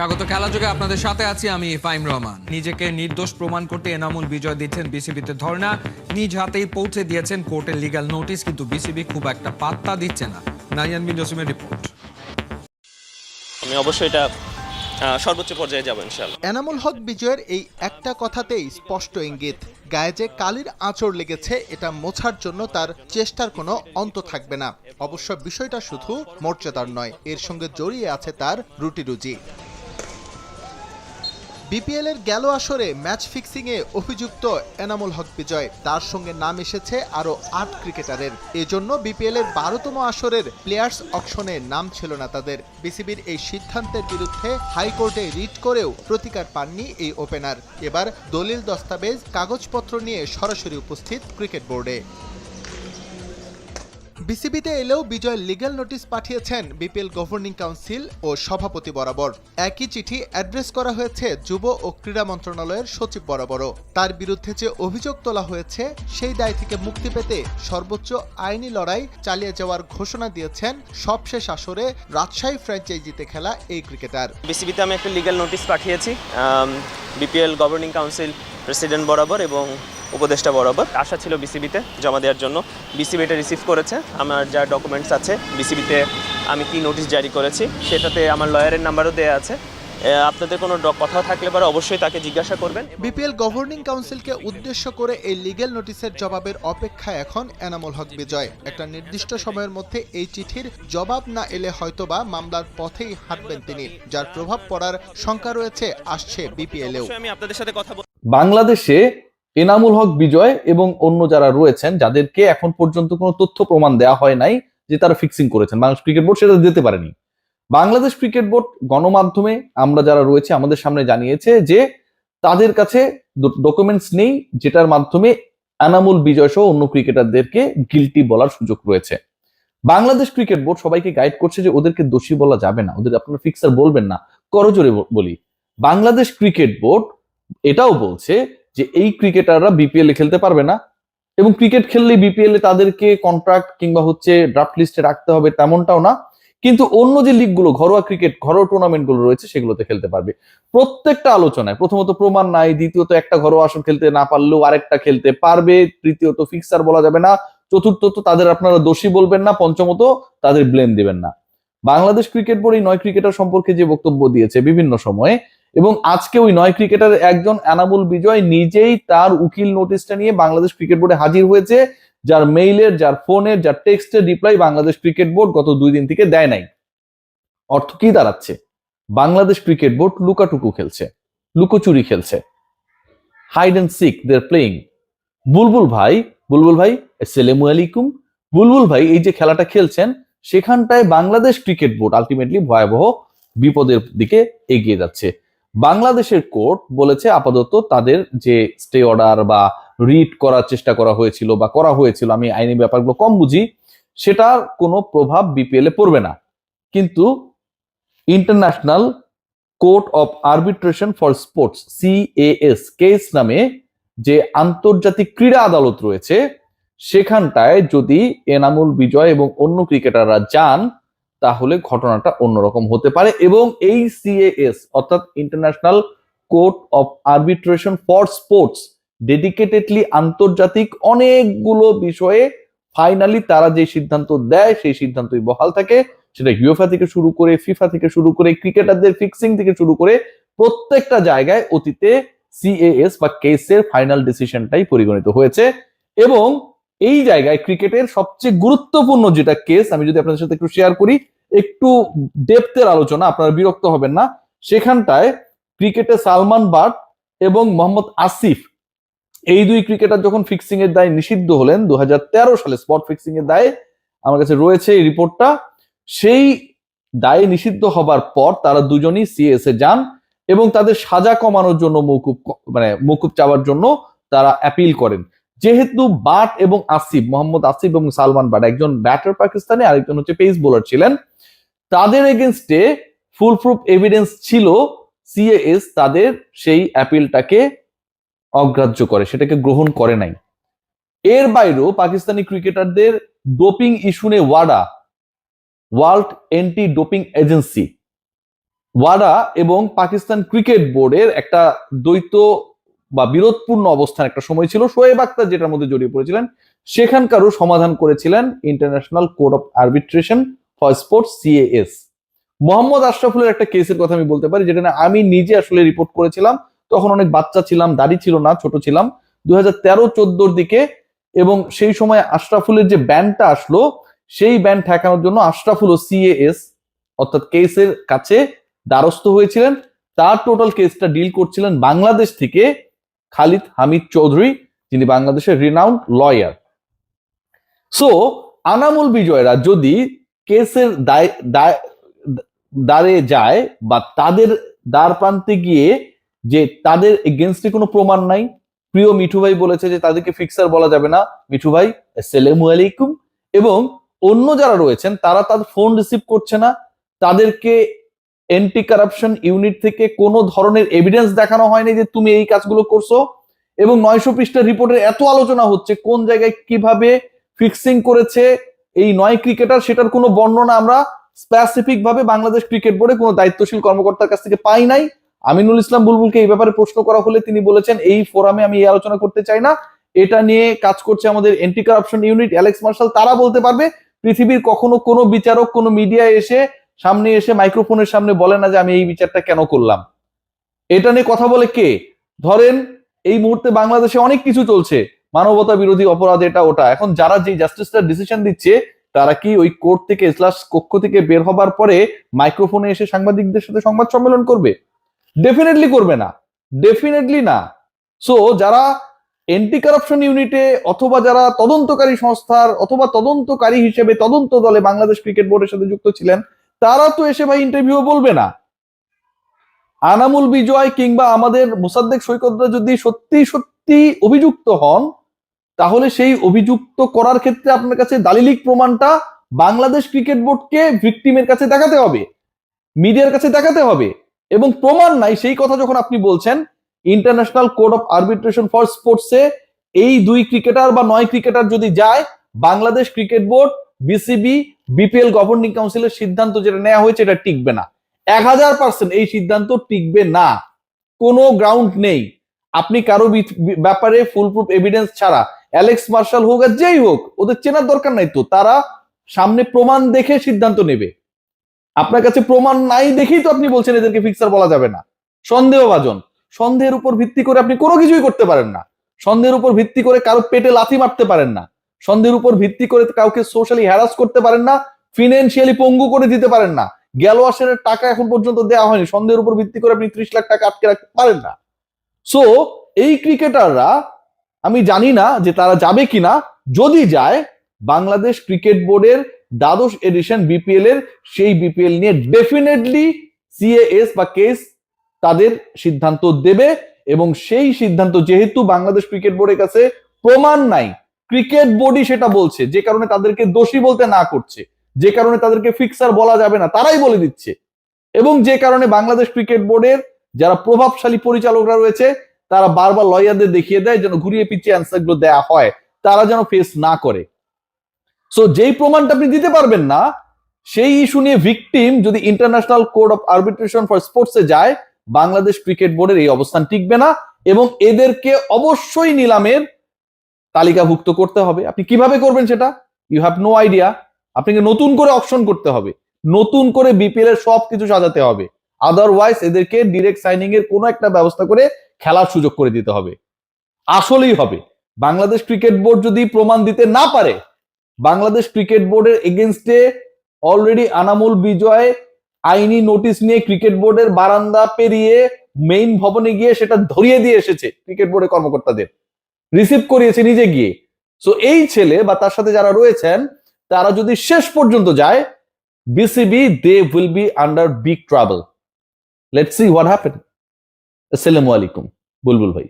স্বাগত খেলা যোগে আপনাদের সাথে আছি আমি ফাইম রহমান। নিজেকে নির্দোষ প্রমাণ করতে এনামুল বিজয় দিচ্ছেন বিসিবিতে ধর্ণা। নিজ হাতেই পৌঁছে দিয়েছেন কোর্টের লিগ্যাল নোটিশ কিন্তু বিসিবি খুব একটা পাত্তা দিচ্ছে না। নাইয়ান বিন জসিমের রিপোর্ট আমি অবশ্যই এটা সর্বোচ্চ পর্যায়ে যাব ইনশাল্লাহ এনামুল হক বিজয়ের এই একটা কথাতেই স্পষ্ট ইঙ্গিত গায়ে যে কালির আঁচড় লেগেছে এটা মোছার জন্য তার চেষ্টার কোনো অন্ত থাকবে না। অবশ্য বিষয়টা শুধু মর্যাদার নয় এর সঙ্গে জড়িয়ে আছে তার রুটি রুজি বিপিএল এর গেল আসরে ম্যাচ ফিক্সিং এ অভিযুক্ত এনামুল হক বিজয়। তার সঙ্গে নাম এসেছে আরও আট ক্রিকেটারের। এজন্য বিপিএল এর বারোতম আসরের প্লেয়ার্স অকশনে নাম ছিল না তাদের। বিসিবির এই সিদ্ধান্তের বিরুদ্ধে হাইকোর্টে রিট করেও প্রতিকার পাননি এই ওপেনার। এবার দলিল দস্তাবেজ, কাগজপত্র নিয়ে সরাসরি উপস্থিত ক্রিকেট বোর্ডে। বিসিবিতে এলেও বিজয় লিগ্যাল নোটিশ পাঠিয়েছেন বিপিএল গভর্নিং কাউন্সিল ও সভাপতি বরাবর। একই চিঠি অ্যাড্রেস করা হয়েছে যুব ও ক্রীড়া মন্ত্রণালয়ের সচিব বরাবরও। তার বিরুদ্ধে যে অভিযোগ তোলা হয়েছে, সেই দায় থেকে মুক্তি পেতে সর্বোচ্চ আইনি লড়াই চালিয়ে যাওয়ার ঘোষণা দিয়েছেন সবশেষ আসরে রাজশাহী ফ্র্যাঞ্চাইজিতে খেলা এই ক্রিকেটার। বিসিবিতে আমি একটা লিগ্যাল নোটিশ পাঠিয়েছি বিপিএল গভর্নিং কাউন্সিল প্রেসিডেন্ট বরাবর এবং উপদেষ্টা বরাবর আশা ছিল বিসিবিতে জমা দেওয়ার জন্য। বিসিবি এটা রিসিভ করেছে। আমার যা ডকুমেন্টস আছে বিসিবিতে আমি কি নোটিশ জারি করেছি সেটাতে আমার লয়ারের নাম্বারও দেওয়া আছে। আপনাদের কোনো ড- কথা থাকলে পরে অবশ্যই তাকে জিজ্ঞাসা করবেন বিপিএল গভর্নিং কাউন্সিলকে উদ্দেশ্য করে এই লিগ্যাল নোটিশের জবাবের অপেক্ষায় এখন এনামুল হক বিজয়। একটা নির্দিষ্ট সময়ের মধ্যে এই চিঠির জবাব না এলে হয়তোবা মামলার পথেই হাঁটবেন তিনি যার প্রভাব পড়ার শঙ্কা রয়েছে আসছে বিপিএলেও। আমি আপনাদের সাথে কথা বাংলাদেশে এনামুল হক বিজয় এবং অন্য যারা রয়েছেন, যাদেরকে এখন পর্যন্ত কোনো তথ্য প্রমাণ দেওয়া হয় নাই যে তারা ফিক্সিং করেছেন। বাংলাদেশ ক্রিকেট বোর্ড সেটা দিতে পারেনি। বাংলাদেশ ক্রিকেট বোর্ড গণমাধ্যমে আমরা যারা রয়েছে, আমাদের সামনে জানিয়েছে যে তাদের কাছে ডকুমেন্টস নেই যেটার মাধ্যমে এনামুল বিজয় সহ অন্য ক্রিকেটারদেরকে গিলটি বলার সুযোগ রয়েছে। বাংলাদেশ ক্রিকেট বোর্ড সবাইকে গাইড করছে যে ওদেরকে দোষী বলা যাবে না। ওদের আপনারা ফিক্সার বলবেন না। করজোরে বলি, বাংলাদেশ ক্রিকেট বোর্ড এটাও বলছে যে এই ক্রিকেটাররা বিপিএল এ খেলতে পারবে না এবং ক্রিকেট খেললে বিপিএল এ তাদেরকে কন্ট্রাক্ট কিংবা হচ্ছে ড্রাফট লিস্টে রাখতে হবে তেমনটাও না। কিন্তু অন্য যে লিগগুলো ঘরোয়া ক্রিকেট, ঘরোয়া টুর্নামেন্টগুলো রয়েছে, সেগুলোতে খেলতে পারবে। প্রত্যেকটা আলোচনায়, প্রথমত প্রমাণ নাই, দ্বিতীয়ত একটা ঘরোয়া আসন খেলতে না পারলেও আরেকটা খেলতে পারবে, তৃতীয়ত ফিক্সার বলা যাবে না, চতুর্থত তাদের আপনারা দোষী বলবেন না, পঞ্চমত তাদের ব্লেম দিবেন না। বাংলাদেশ ক্রিকেট বোর্ড এই নয় ক্রিকেটার সম্পর্কে যে বক্তব্য দিয়েছে বিভিন্ন সময়ে এবং আজকে ওই নয় ক্রিকেটার একজন এনামুল বিজয় নিজেই তার উকিল নোটিশটা নিয়ে বাংলাদেশ ক্রিকেট বোর্ডে হাজির হয়েছে, যার মেইলের যার ফোনের যার টেক্সটের রিপ্লাই বাংলাদেশ ক্রিকেট বোর্ড গত দুই দিন থেকে দেয় নাই। অর্থ কি দাঁড়াচ্ছে? বাংলাদেশ ক্রিকেট বোর্ড লুকাটুকু খেলছে, লুকোচুরি খেলছে। হাইড অ্যান্ড সিক দের প্লেইং বুলবুল ভাই বুলবুল ভাই, আসসালামু আলাইকুম। বুলবুল ভাই, এই যে খেলাটা খেলছেন, সেখানটায় বাংলাদেশ ক্রিকেট বোর্ড আলটিমেটলি ভয়াবহ বিপদের দিকে এগিয়ে যাচ্ছে। বাংলাদেশের কোর্ট বলেছে আপাতত তাদের যে স্টে অর্ডার বা রিড করার চেষ্টা করা হয়েছিল বা করা হয়েছিল, আমি আইনি ব্যাপারগুলো কম বুঝি, সেটার কোনো প্রভাব বিপিএল এ পড়বে না। কিন্তু international court of arbitration for sports, CAS case নামে যে আন্তর্জাতিক ক্রীড়া আদালত রয়েছে, সেখানটায় যদি এনামুল বিজয় এবং অন্য ক্রিকেটাররা যান তাহলে ঘটনাটা অন্যরকম হতে পারে এবং এই সিএএস অর্থাৎ international court of arbitration for sports dedicatedly আন্তর্জাতিক অনেকগুলো বিষয়ে ফাইনালি তারা যে সিদ্ধান্ত দেয়, সেই সিদ্ধান্তই বহাল থাকে। সেটা ইউএফা থেকে শুরু করে ফিফা থেকে শুরু করে ক্রিকেটারদের ফিক্সিং থেকে শুরু করে প্রত্যেকটা জায়গায় অতীতে সিএএস বা কেসের ফাইনাল ডিসিশনটাই পরিগণিত হয়েছে এবং এই জায়গায় ক্রিকেটের সবচেয়ে গুরুত্বপূর্ণ যেটা কেস আমি যদি আপনাদের সাথে একটু শেয়ার করি, একটু ডেপথের আলোচনা, আপনারা বিরক্ত হবেন না। সেখানটায় ক্রিকেটে সালমান বাট এবং মোহাম্মদ আসিফ, এই দুই ক্রিকেটার যখন ফিক্সিং এর দায় নিষিদ্ধ হলেন দু হাজার তেরো সালে স্পট ফিক্সিং এর দায়ে আমার কাছে রয়েছে এই রিপোর্টটা সেই দায়ে নিষিদ্ধ হবার পর তারা দুজনই সিএস এ যান এবং তাদের সাজা কমানোর জন্য মৌকুব মানে মৌকুব চাওয়ার জন্য তারা অ্যাপিল করেন। যেহেতু বাট এবং আসিফ, মোহাম্মদ আসিফ এবং সালমান বাট, একজন ব্যাটার পাকিস্তানি, আরেকজন হচ্ছে পেস বোলার ছিলেন। তাদের এগেনস্টে ফুল প্রুফ এভিডেন্স ছিল সিএএস তাদের সেই অ্যাপিলটাকে অগ্রাহ্য করে, সেটাকে গ্রহণ করে নাই। এর বাইরেও পাকিস্তানি ক্রিকেটারদের ডোপিং ইস্যু নিয়ে ওয়াডা ওয়ার্ল্ড এন্টি ডোপিং এজেন্সি ওয়াডা এবং পাকিস্তান ক্রিকেট বোর্ডের একটা দ্বৈত বা বিরোধপূর্ণ অবস্থান একটা সময় ছিল শোয়েব আক্তার যেটার মধ্যে জড়িয়ে পড়েছিলেন, সেখানকারও সমাধান করেছিলেন international court of arbitration for sports CAS Mohammad আশরাফুলের একটা কেসের কথা আমি বলতে পারি যেটা নিয়ে আমি নিজে আসলে রিপোর্ট করেছিলাম, তখন অনেক বাচ্চা ছিলাম, দাড়ি ছিল না, ছোট ছিলাম। দু হাজার দিকে এবং সেই সময় আশরাফুলের যে ব্যান্ডটা আসলো, সেই ব্যান্ড ঠেকানোর জন্য আশরাফুল ও সিএএস অর্থাৎ কেসের কাছে দ্বারস্থ হয়েছিলেন। তার টোটাল কেসটা ডিল করছিলেন বাংলাদেশ থেকে খালিদ হামিদ চৌধুরী, যিনি বাংলাদেশের রিনাউন্ড লয়ার সো আনামুল বিজয়রা যদি কেসের দায় দ্বারে যায় বা তাদের দ্বার প্রান্তে গিয়ে যে তাদের এগেনস্টে কোনো প্রমাণ নাই, প্রিয় মিঠু ভাই বলেছে যে তাদেরকে ফিক্সার বলা যাবে না। মিঠু ভাই, আসসালামু আলাইকুম। এবং অন্য যারা রয়েছেন, তারা তাদের ফোন রিসিভ করছে না। তাদেরকে এন্টি কারাপশন ইউনিট থেকে কোনো ধরনের এভিডেন্স দেখানো হয়নি যে তুমি এই কাজগুলো করছ। এবং নয়শো পৃষ্ঠার রিপোর্টের এত আলোচনা হচ্ছে, কোন জায়গায় কীভাবে ফিক্সিং করেছে এই নয় ক্রিকেটার সেটার কোনো বর্ণনা আমরা স্পেসিফিক ভাবে বাংলাদেশ ক্রিকেট বোর্ডে কোনো দায়িত্বশীল কর্মকর্তার কাছ থেকে পাই নাই। আমিনুল ইসলাম বুলবুলকে এই ব্যাপারে প্রশ্ন করা হলে তিনি বলেছেন, এই ফোরামে আমি এই আলোচনা করতে চাই না। এটা নিয়ে কাজ করছে আমাদের anti corruption unit Alex Marshall তারা বলতে পারবে, পৃথিবীর কখনো কোনো বিচারক, কোনো মিডিয়া এসে সামনে এসে মাইক্রোফোনের সামনে বলে না যে আমি এই বিচারটা কেন করলাম। এটা নিয়ে কথা বলে কে? ধরেন এই মুহূর্তে বাংলাদেশে অনেক কিছু চলছে। মানবতা বিরোধী অপরাধ এটা ওটা। এখন যারা যে জাস্টিসটা ডিসিশন দিচ্ছে, তারা কি ওই কোর্ট থেকে স্লাস কক্ষ থেকে বের হবার পরে মাইক্রোফোনে এসে সাংবাদিকদের সাথে সংবাদ সম্মেলন করবে? ডেফিনেটলি করবে না। ডেফিনেটলি না। সো যারা এন্টি কারাপশন ইউনিটে অথবা যারা তদন্তকারী সংস্থার অথবা তদন্তকারী হিসেবে তদন্ত দলে বাংলাদেশ ক্রিকেট বোর্ডের সাথে যুক্ত ছিলেন তারা তো এসে ভাই ইন্টারভিউ বলবে না। আনামুল বিজয় কিংবা আমাদের মোসাদ্দেক সৈকতরা যদি সত্যি সত্যি অভিযুক্ত হন, তাহলে সেই অভিযুক্ত করার ক্ষেত্রে আপনার কাছে দালিলিক প্রমাণটা বাংলাদেশ ক্রিকেট বোর্ডকে ভিকটিমের কাছে দেখাতে হবে মিডিয়ার কাছে দেখাতে হবে। এবং প্রমাণ নাই, সেই কথা যখন আপনি বলছেন international court of arbitration for স্পোর্টসে এই দুই ক্রিকেটার বা নয় ক্রিকেটার যদি যায়, Bangladesh cricket board BCB BPL governing কাউন্সিলের সিদ্ধান্ত যেটা নেওয়া হয়েছে, এটা টিকবে না। এক হাজার পার্সেন্ট এই সিদ্ধান্ত টিকবে না। কোনো গ্রাউন্ড নেই। আপনি কারও ব্যাপারে ফুল প্রুফ এভিডেন্স ছাড়া অ্যালেক্স মার্শাল হোক আর যেই হোক, ওদের চেনার দরকার নাই তো। তারা সামনে প্রমাণ দেখে সিদ্ধান্ত নেবে। আপনার কাছে প্রমাণ নাই দেখেই তো আপনি বলছেন এদেরকে ফিক্সার বলা যাবে না। সন্দেহভাজন। সন্দেহের উপর ভিত্তি করে আপনি কোনো কিছুই করতে পারেন না। সন্দেহের উপর ভিত্তি করে কারও পেটে লাথি মারতে পারেন না। সন্দেহের উপর ভিত্তি করে কাউকে সোশ্যালি হ্যারাস করতে পারেন না ফিনান্সিয়ালি পঙ্গু করে দিতে পারেন না। গেল আসের টাকা এখন পর্যন্ত দেওয়া হয়নি, সন্দেহের উপর ভিত্তি করে আপনি ত্রিশ লাখ টাকা আটকে রাখতে পারেন না। সো এই ক্রিকেটাররা আমি জানি না যে তারা যাবে কিনা, যদি যায়, বাংলাদেশ ক্রিকেট বোর্ডের দ্বাদশ এডিশন বিপিএল এর সেই বিপিএল নিয়ে ডেফিনেটলি সিএএস বা কেস তাদের সিদ্ধান্ত দেবে এবং সেই সিদ্ধান্ত যেহেতু বাংলাদেশ ক্রিকেট বোর্ডের কাছে প্রমাণ নাই ক্রিকেট বোর্ডই সেটা বলছে, যে কারণে তাদেরকে দোষী বলতে না করছে, যে কারণে তাদেরকে ফিক্সার বলা যাবে না, তারাই বলে দিচ্ছে। এবং যে কারণে বাংলাদেশ ক্রিকেট বোর্ডের যারা প্রভাবশালী পরিচালকরা রয়েছে, তারা বারবার লয়ারদের দেখিয়ে দেয় যেন ঘুরিয়ে পিছিয়ে অ্যান্সারগুলো দেওয়া হয়, তারা যেন ফেস না করে। সো যেই প্রমাণটা আপনি দিতে পারবেন না, সেই ইস্যু নিয়ে ভিকটিম যদি international court of arbitration for স্পোর্টসে যায়, বাংলাদেশ ক্রিকেট বোর্ডের এই অবস্থান টিকবে না এবং এদেরকে অবশ্যই নিলামের তালিকাভুক্ত করতে হবে। আপনি কীভাবে করবেন সেটা? ইউ হ্যাভ নো আইডিয়া আপনাকে নতুন করে অপশন করতে হবে। নতুন করে বিপিএল এর সবকিছু সাজাতে হবে। আদারওয়াইজ এদেরকে ডিরেক্ট সাইনিং এর কোনো একটা ব্যবস্থা করে খেলার সুযোগ করে দিতে হবে। আসলেই হবে। বাংলাদেশ ক্রিকেট বোর্ড যদি প্রমাণ দিতে না পারে, বাংলাদেশ ক্রিকেট বোর্ডের এগেনস্টে অলরেডি আনামুল বিজয় আইনি নোটিশ নিয়ে ক্রিকেট বোর্ডের বারান্দা পেরিয়ে মেইন ভবনে গিয়ে সেটা ধরিয়ে দিয়ে এসেছে ক্রিকেট বোর্ডের কর্মকর্তাদের। রিসিভ করিয়েছে নিজে গিয়ে। সো এই ছেলে বা তার সাথে যারা রয়েছেন, তারা যদি শেষ পর্যন্ত যায় BCB they will be under big trouble let's see what happen আসসালামু আলাইকুম বুলবুল ভাই।